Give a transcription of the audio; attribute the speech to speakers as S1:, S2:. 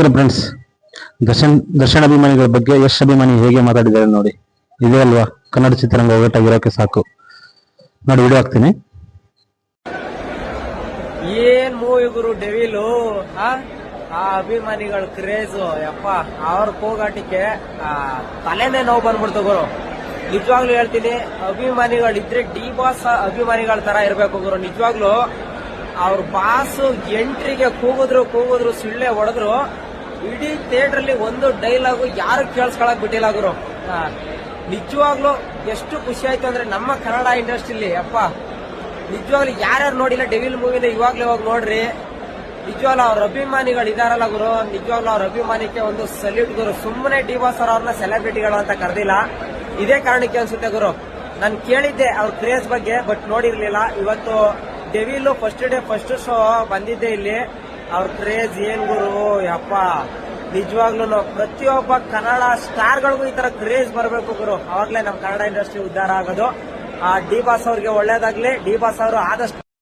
S1: Friends Darshan Darshan ಅಭಿಮಾನಿಗಳ ಬಗ್ಗೆ ಯಶ್ ಅಭಿಮಾನಿ ಹೇಗೆ ಮಾತಾಡಿದ್ದಾರೆ ನೋಡಿ. ಇದೇ ಅಲ್ವಾ? ಕನ್ನಡ ಚಿತ್ರರಂಗ ಒಗ್ಗಟ್ಟಾಗಿರೋಕೆ ಸಾಕು. ನೋಡಿ ವಿಡಿಯೋ ಹಾಕ್ತೀನಿ.
S2: ಏನ್ ಮೂವಿ ಗುರು ಡೆವಿಲು ಆ? ಅಭಿಮಾನಿಗಳ ಕ್ರೇಜು ಯಪ್ಪ, ಅವ್ರ ಕೂಗಾಟಿಕೆ ತಲೆನೇ ನೋವು ಬಂದ್ಬಿಡ್ತು ಗುರು. ನಿಜವಾಗ್ಲೂ ಹೇಳ್ತೀನಿ, ಅಭಿಮಾನಿಗಳಿದ್ರೆ ಡಿ ಬಾಸ್ ಅಭಿಮಾನಿಗಳ ತರ ಇರ್ಬೇಕು ಗುರು. ನಿಜವಾಗ್ಲೂ ಅವ್ರ ಬಾಸ್ ಎಂಟ್ರಿಗೆ ಕೂಗಿದ್ರು ಕೂಗಿದ್ರು, ಸಿಳ್ಳೆ ಹೊಡೆದ್ರು ಇಡೀ ಥಿಯೇಟರ್ ಅಲ್ಲಿ ಒಂದು ಡೈಲಾಗು ಯಾರು ಕೇಳಿಸ್ಕೊಳಕ್ ಬಿಟ್ಟಿಲ್ಲ ಗುರು. ನಿಜವಾಗ್ಲೂ ಎಷ್ಟು ಖುಷಿ ಆಯ್ತು ಅಂದ್ರೆ ನಮ್ಮ ಕನ್ನಡ ಇಂಡಸ್ಟ್ರಿಲಿ, ಅಪ್ಪ. ನಿಜವಾಗ್ಲೂ ಯಾರ್ಯಾರು ನೋಡಿಲ್ಲ ಡೆವಿಲ್ ಮೂವಿನ ಇವಾಗ್ಲೇ ಇವಾಗ ನೋಡ್ರಿ. ನಿಜವಾಗ್ಲೂ ಅವ್ರ ಅಭಿಮಾನಿಗಳು ಇದಾರಲ್ಲ ಗುರು. ನಿಜವಾಗ್ಲೂ ಅವ್ರ ಅಭಿಮಾನಿಗೆ ಒಂದು ಸಲ್ಯೂಟ್ ಗುರು. ಸುಮ್ಮನೆ ಡಿ ಸರ್ ಅವ್ರನ್ನ ಸೆಲೆಬ್ರಿಟಿಗಳು ಅಂತ ಕರೆದಿಲ್ಲ. ಇದೇ ಕಾರಣಕ್ಕೆ ಅನ್ಸುತ್ತೆ ಗುರು. ನಾನು ಕೇಳಿದ್ದೆ ಅವ್ರ ಕ್ರೇಜ್ ಬಗ್ಗೆ ಬಟ್ ನೋಡಿರ್ಲಿಲ್ಲ. ಇವತ್ತು devil first day first show ಬಂದಿದ್ದೆ ಇಲ್ಲಿ. ಅವ್ರ ಕ್ರೇಜ್ ಏನ್ ಗುರು? ಯಪ್ಪ. ನಿಜವಾಗ್ಲೂ ಪ್ರತಿಯೊಬ್ಬ ಕನ್ನಡ ಸ್ಟಾರ್ಗಳಿಗೂ ಈ ತರ ಕ್ರೇಜ್ ಬರಬೇಕು ಗುರು. ಅವಾಗ್ಲೇ ನಮ್ಮ ಕನ್ನಡ ಇಂಡಸ್ಟ್ರಿ ಉದ್ದಾರ ಆಗೋದು. ಆ, ಡಿ ಬಾಸ್ ಅವ್ರಿಗೆ ಒಳ್ಳೇದಾಗ್ಲಿ. ಡಿ ಬಾಸ್ ಅವರು ಆದಷ್ಟು